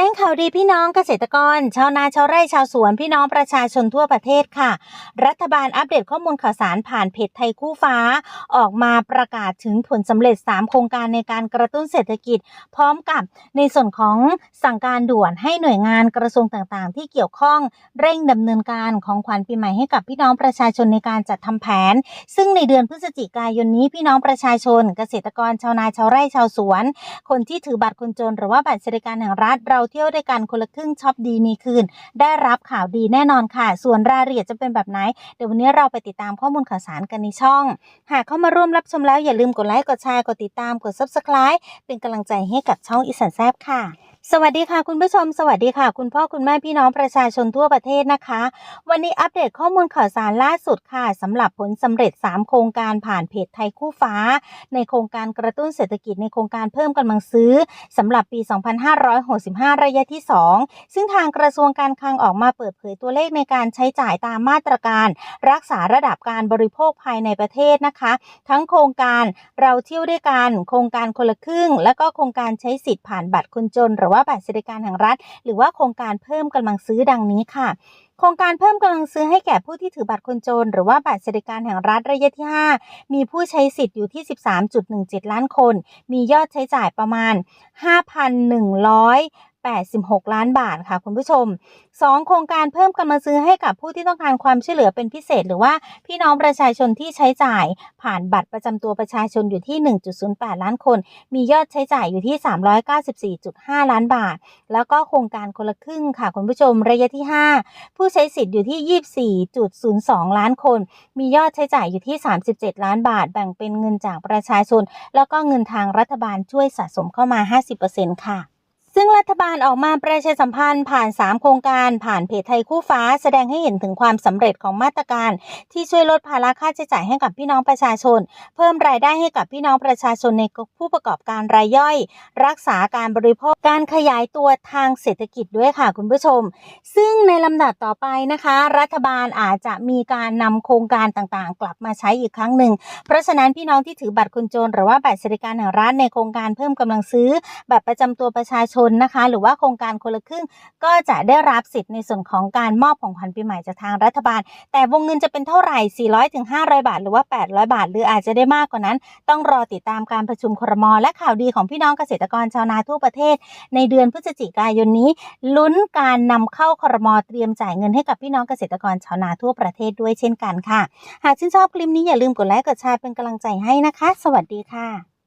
จ้งข่าวดีพี่น้องเกษตรกร ชาวนาชาวไร่ชาวสวนพี่น้องประชาชนทั่วประเทศค่ะ รัฐบาลอัปเดตข้อมูลข่าวสารผ่านเพจไทยคู่ฟ้า ออกมาประกาศถึงผลสำเร็จ 3 โครงการในการกระตุ้นเศรษฐกิจ พร้อมกับในส่วนของสั่งการด่วนให้หน่วยงานกระทรวงต่างๆ ที่เกี่ยวข้องเร่งดำเนินการของขวัญปีใหม่ให้กับพี่น้องประชาชนในการจัดทำแผน ซึ่งในเดือนพฤศจิกายนนี้พี่น้องประชาชน เกษตรกรชาวนาชาวไร่ชาวสวน คนที่ถือบัตรคนจนหรือว่าบัตรสวัสดิการแห่งรัฐเราเที่ยวด้วยกันคนละครึ่งช็อปดีมีคืน ได้รับข่าวดีแน่นอนค่ะ ส่วนรายละเอียดจะเป็นแบบไหน เดี๋ยววันนี้เราไปติดตามข้อมูลข่าวสารกันในช่อง หากเข้ามาร่วมรับชมแล้วอย่าลืมกดไลค์กดแชร์กดติดตามกด subscribe เป็นกำลังใจให้กับช่องอีสานแซบค่ะ สวัสดีค่ะคุณผู้ชม สวัสดีค่ะ คุณพ่อคุณแม่พี่น้องประชาชนทั่วประเทศนะคะ วันนี้อัปเดตข้อมูลข่าวสารล่าสุดค่ะสำหรับผลสำเร็จ 3 โครงการผ่านเพจไทยคู่ฟ้า ในโครงการกระตุ้นเศรษฐกิจในโครงการเพิ่มกำลังซื้อสำหรับปี 2565 ระยะที่ 2 ซึ่งทางกระทรวงการคลังออกมาเปิดเผยตัวเลขในการใช้จ่ายตามมาตรการ รักษาระดับการบริโภคภายในประเทศนะคะ ทั้งโครงการเราเที่ยวด้วยกันโครงการคนละครึ่ง และก็โครงการใช้สิทธิ์ผ่านบัตรคนจนหรือว่าบัตรสวัสดิการแห่งรัฐ หรือว่าโครงการเพิ่มกำลังซื้อดังนี้ค่ะโครงการเพิ่มกำลังซื้อให้แก่ผู้ที่ถือบัตรคนจน หรือว่าบัตรสวัสดิการแห่งรัฐระยะที่ 5 มีผู้ใช้สิทธิ์อยู่ที่ 13.17 ล้านคน มียอดใช้จ่ายประมาณ 86 ล้านบาทค่ะคุณผู้ชม 2 โครงการเพิ่มกำลังซื้อให้กับผู้ที่ต้องการความช่วยเหลือเป็นพิเศษ หรือว่าพี่น้องประชาชนที่ใช้จ่าย ผ่านบัตรประจำตัวประชาชนอยู่ที่ 1.08 ล้านคน มียอดใช้จ่ายอยู่ที่ 394.5 ล้านบาท แล้วก็โครงการคนละครึ่งค่ะคุณผู้ชมระยะที่ 5 ผู้ใช้สิทธิ์อยู่ที่ 24.02 ล้านคน มียอดใช้จ่ายอยู่ที่ 37 ล้านบาท แบ่งเป็นเงินจากประชาชน แล้วก็เงินทางรัฐบาลช่วยสะสมเข้ามา 50%ค่ะ ซึ่งรัฐบาลออกมาประชาสัมพันธ์ผ่าน 3 โครงการผ่านเพจไทยคู่ฟ้า แสดงให้เห็นถึงความสำเร็จของมาตรการ ที่ช่วยลดภาระค่าใช้จ่ายให้กับพี่น้องประชาชน เพิ่มรายได้ให้กับพี่น้องประชาชนในผู้ประกอบการรายย่อย รักษาการบริโภคการขยายตัวทางเศรษฐกิจด้วยค่ะคุณผู้ชม ซึ่งในลำดับต่อไปนะคะ รัฐบาลอาจจะมีการนำโครงการต่างๆ กลับมาใช้อีกครั้งหนึ่งเพราะฉะนั้นพี่น้องที่ถือบัตรคนจน หรือว่าบัตรสวัสดิการแห่งรัฐในโครงการเพิ่มกำลังซื้อบัตรประจำตัวประชาชนนะคะ หรือว่าโครงการคนละครึ่ง ก็จะได้รับสิทธิ์ในส่วนของการมอบของขวัญปีใหม่จากทางรัฐบาล แต่วงเงินจะเป็นเท่าไหร่ 400ถึง500 บาท หรือว่า 800 บาท หรืออาจจะได้มากกว่านั้น ต้องรอติดตามการประชุมครมและข่าวดีของพี่น้องเกษตรกรชาวนาทั่วประเทศ ในเดือนพฤศจิกายนนี้ ลุ้นการนำเข้าครมเตรียมจ่ายเงินให้กับพี่น้องเกษตรกรชาวนาทั่วประเทศด้วยเช่นกันค่ะ หากชื่นชอบคลิปนี้อย่าลืมกดไลค์กดแชร์เป็นกำลังใจให้นะคะ สวัสดีค่ะ